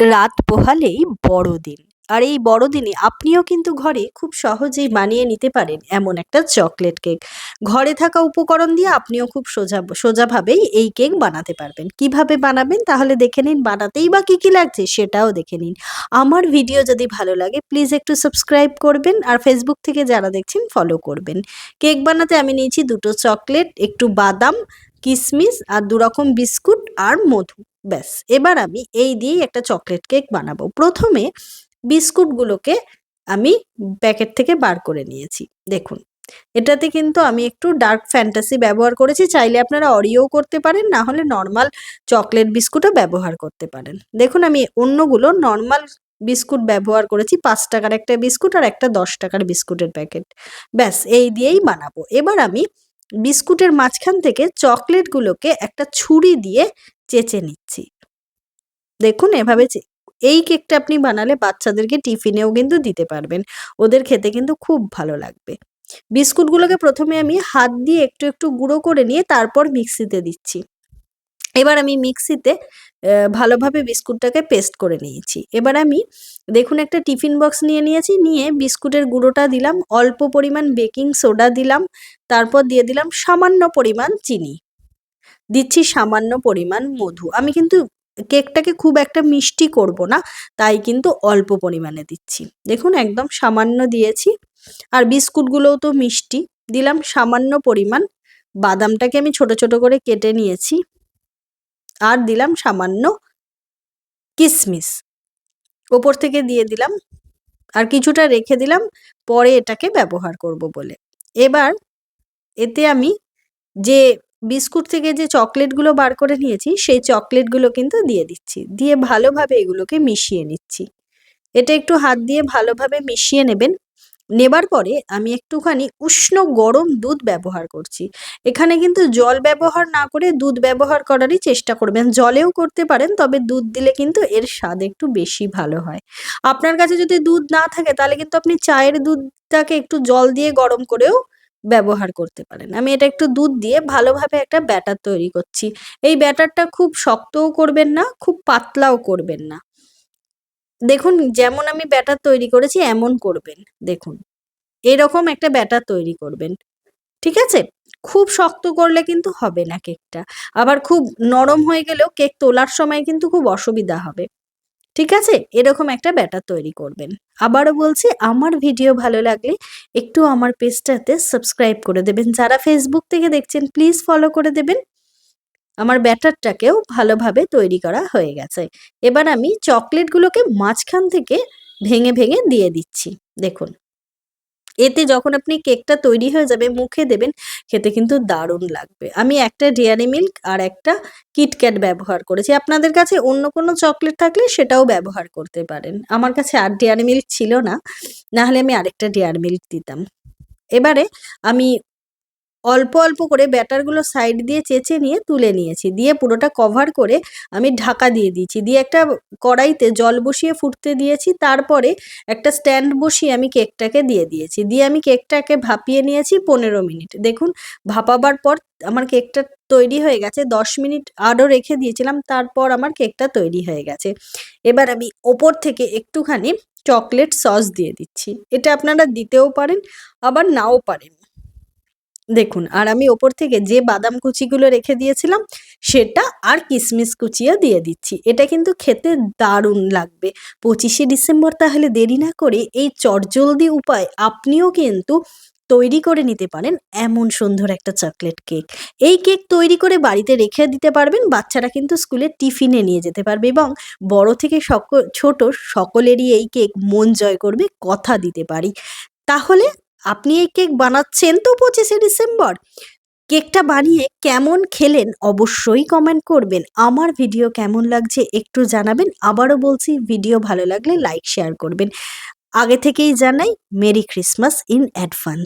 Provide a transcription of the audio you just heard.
রাত পোহালেই বড়দিন। আর এই বড়দিনে আপনিও কিন্তু ঘরে খুব সহজেই বানিয়ে নিতে পারেন এমন একটা চকলেট কেক। ঘরে থাকা উপকরণ দিয়ে আপনিও খুব সোজা, সোজাভাবেই এই কেক বানাতে পারবেন। কীভাবে বানাবেন তাহলে দেখে নিন, বানাতেই বা কী কী লাগছে সেটাও দেখে নিন। আমার ভিডিও যদি ভালো লাগে, প্লিজ একটু সাবস্ক্রাইব করবেন আর ফেসবুক থেকে যারা দেখছেন ফলো করবেন। কেক বানাতে আমি নিয়েছি দুটো চকলেট, একটু বাদাম কিশমিশ আর দু রকম বিস্কুট আর মধু। ব্যাস, এবার আমি এই দিয়েই একটা চকলেট কেক বানাবো। প্রথমে বিস্কুটগুলোকে আমি প্যাকেট থেকে বার করে নিয়েছি, দেখুন। এটাতে কিন্তু আমি একটু ডার্ক ফ্যান্টাসি ব্যবহার করেছি, চাইলে আপনারা অরিও করতে পারেন, না হলে নর্মাল চকলেট বিস্কুটও ব্যবহার করতে পারেন। দেখুন, আমি অন্যগুলো নর্মাল বিস্কুট ব্যবহার করেছি, পাঁচ টাকার একটা বিস্কুট আর একটা দশ টাকার বিস্কুটের প্যাকেট। ব্যাস, এই দিয়েই বানাবো। এবার আমি বিস্কুটের মাঝখান থেকে চকলেটগুলোকে একটা ছুরি দিয়ে চেঁচে নিচ্ছি। দেখুন, এভাবে এই কেকটা আপনি বানালে বাচ্চাদেরকে টিফিনেও কিন্তু দিতে পারবেন। ওদের খেতে কিন্তু খুব ভালো লাগবে। বিস্কুটগুলোকে প্রথমে আমি হাত দিয়ে একটু একটু গুঁড়ো করে নিয়ে তারপর মিক্সিতে দিচ্ছি। এবার আমি মিক্সিতে ভালোভাবে বিস্কুটটাকে পেস্ট করে নিয়েছি। এবার আমি, দেখুন, একটা টিফিন বক্স নিয়ে নিয়েছি। নিয়ে বিস্কুটের গুঁড়োটা দিলাম, অল্প পরিমাণ বেকিং সোডা দিলাম, তারপর দিয়ে দিলাম সামান্য পরিমাণ চিনি। দিচ্ছি সামান্য পরিমাণ মধু। আমি কিন্তু কেকটাকে খুব একটা মিষ্টি করব না, তাই কিন্তু অল্প পরিমাণে দিচ্ছি। দেখুন, একদম সামান্য দিয়েছি। আর বিস্কুটগুলোও তো মিষ্টি। দিলাম সামান্য পরিমাণ। বাদামটাকে আমি ছোট ছোট করে কেটে নিয়েছি। আর দিলাম সামান্য কিশমিশ ওপর থেকে দিয়ে দিলাম। আর কিছুটা রেখে দিলাম। পরে এটাকে ব্যবহার করব বলে। এবার এতে আমি যে বিস্কুট থেকে যে চকলেটগুলো বার করে নিয়েছি, সেই চকলেটগুলো কিন্তু দিয়ে দিচ্ছি। দিয়ে ভালোভাবে এগুলোকে মিশিয়ে নিচ্ছি। এটা একটু হাত দিয়ে ভালোভাবে মিশিয়ে নেবেন। নেবার পরে আমি একটুখানি উষ্ণ গরম দুধ ব্যবহার করছি। এখানে কিন্তু জল ব্যবহার না করে দুধ ব্যবহার করারই চেষ্টা করবেন। জলেও করতে পারেন, তবে দুধ দিলে কিন্তু এর স্বাদ একটু বেশি ভালো হয়। আপনার কাছে যদি দুধ না থাকে, তাহলে কিন্তু আপনি চায়ের দুধটাকে একটু জল দিয়ে গরম করেও ব্যবহার করতে পারেন। আমি এটা একটু দুধ দিয়ে ভালোভাবে একটা ব্যাটার তৈরি করছি। এই ব্যাটারটা খুব শক্তও করবেন না, খুব পাতলাও করবেন না। দেখুন, যেমন আমি ব্যাটার তৈরি করেছি, এমন করবেন। দেখুন, এরকম একটা ব্যাটার তৈরি করবেন। ঠিক আছে? খুব শক্ত করলে কিন্তু হবে না কেকটা। আবার খুব নরম হয়ে গেলেও কেক তোলার সময় কিন্তু খুব অসুবিধা হবে। ঠিক আছে? এরকম একটা ব্যাটার তৈরি করবেন। আবারও বলছি, আমার ভিডিও ভালো লাগলে একটু আমার পেজটাতে সাবস্ক্রাইব করে দেবেন। যারা ফেসবুক থেকে দেখছেন প্লিজ ফলো করে দেবেন। আমার ব্যাটারটাকেও ভালোভাবে তৈরি করা হয়ে গেছে। এবার আমি চকলেটগুলোকে মাঝখান থেকে ভেঙে ভেঙে দিয়ে দিচ্ছি। দেখুন। এতে যখন আপনি কেকটা তৈরি হয়ে যাবে, মুখে দেবেন, খেতে কিন্তু দারুণ লাগবে। আমি একটা ডেয়ারি মিল্ক আর একটা কিটক্যাট ব্যবহার করেছি। আপনাদের কাছে অন্য কোনো চকলেট থাকলে সেটাও ব্যবহার করতে পারেন। আমার কাছে আর ডেয়ারি মিল্ক ছিল না, নাহলে আমি আরেকটা ডেয়ারি মিল্ক দিতাম। এবারে আমি অল্প অল্প করে ব্যাটারগুলো সাইড দিয়ে চেঁচে নিয়ে তুলে নিয়েছি। দিয়ে পুরোটা কভার করে আমি ঢাকা দিয়ে দিয়েছি। দিয়ে একটা কড়াইতে জল বসিয়ে ফুটতে দিয়েছি। তারপরে একটা স্ট্যান্ড বসিয়ে আমি কেকটাকে দিয়ে দিয়েছি। দিয়ে আমি কেকটাকে ভাপিয়ে নিয়েছি পনেরো মিনিট। দেখুন, ভাপাবার পর আমার কেকটা তৈরি হয়ে গেছে। দশ মিনিট আরও রেখে দিয়েছিলাম, তারপর আমার কেকটা তৈরি হয়ে গেছে। এবার আমি ওপর থেকে একটুখানি চকলেট সস দিয়ে দিচ্ছি। এটা আপনারা দিতেও পারেন, আবার নাও পারেন। দেখুন, আর আমি ওপর থেকে যে বাদাম কুচিগুলো রেখে দিয়েছিলাম, সেটা আর কিশমিশ কুচিও দিয়ে দিচ্ছি। এটা কিন্তু খেতে দারুণ লাগবে। পঁচিশে ডিসেম্বর তাহলে দেরি না করে এই চটজলদি উপায় আপনিও কিন্তু তৈরি করে নিতে পারেন এমন সুন্দর একটা চকলেট কেক। এই কেক তৈরি করে বাড়িতে রেখে দিতে পারবেন, বাচ্চারা কিন্তু স্কুলে টিফিনে নিয়ে যেতে পারবে এবং বড় থেকে সকল, ছোট সকলেরই এই কেক মন জয় করবে, কথা দিতে পারি। তাহলে আপনি এই কেক বানাচ্ছেন তো পঁচিশে ডিসেম্বর। কেকটা বানিয়ে কেমন খেলেন অবশ্যই কমেন্ট করবেন। আমার ভিডিও কেমন লাগছে একটু জানাবেন। আবারও বলছি ভিডিও ভালো লাগলে লাইক শেয়ার করবেন। আগে থেকেই জানাই মেরি ক্রিসমাস ইন অ্যাডভান্স